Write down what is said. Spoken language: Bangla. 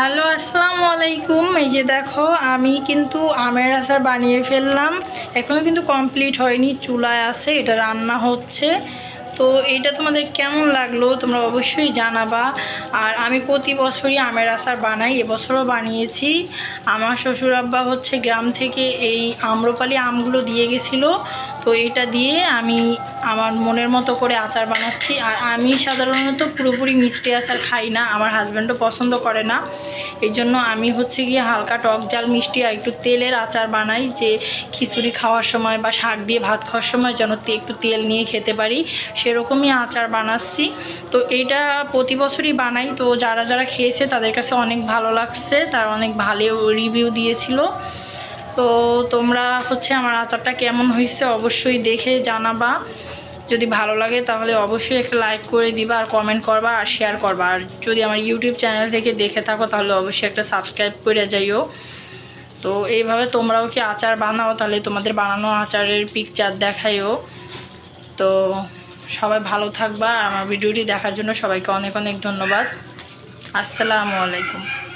হ্যালো, আসসালামু আলাইকুম। এই যে দেখো, আমি কিন্তু আমের আচার বানিয়ে ফেললাম। এখনও কিন্তু কমপ্লিট হয়নি, চুলায় আছে, এটা রান্না হচ্ছে। তো এটা তোমাদের কেমন লাগল তোমরা অবশ্যই জানাবা। আর আমি প্রতি বছরই আমের আচার বানাই, এবছরও বানিয়েছি। আমার শ্বশুর আব্বা হচ্ছে গ্রাম থেকে এই আম্রপালি আমগুলো দিয়ে গেছিল। তো এটা দিয়ে আমি আমার মনের মতো করে আচার বানাচ্ছি। আর আমি সাধারণত পুরোপুরি মিষ্টি আচার খাই না, আমার হাজব্যান্ডও পছন্দ করে না। এই জন্য আমি হচ্ছে গিয়ে হালকা টক জাল মিষ্টি আর একটু তেলের আচার বানাই যে খিচুড়ি খাওয়ার সময় বা শাক দিয়ে ভাত খাওয়ার সময় যেন একটু তেল নিয়ে খেতে পারি। সেরকমই আচার বানাচ্ছি। তো এইটা প্রতি বছরই বানাই। তো যারা যারা খেয়েছে তাদের কাছে অনেক ভালো লাগছে। তারা অনেক ভালো রিভিউ দিয়েছিল। তো তোমরা হচ্ছে আমার আচারটা কেমন হয়েছে অবশ্যই দেখে জানাবা। যদি ভালো লাগে তাহলে অবশ্যই একটা লাইক করে দিবা আর কমেন্ট করবা আর শেয়ার করবা। আর যদি আমার ইউটিউব চ্যানেল থেকে দেখে থাকো তাহলে অবশ্যই একটা সাবস্ক্রাইব করে যাইও। তো এইভাবে তোমরাও কি আচার বানাও তাহলে তোমাদের বানানো আচারের পিকচার দেখাইও। তো সবাই ভালো থাকবা। আর আমার ভিডিওটি দেখার জন্য সবাইকে অনেক অনেক ধন্যবাদ। আসসালামু আলাইকুম।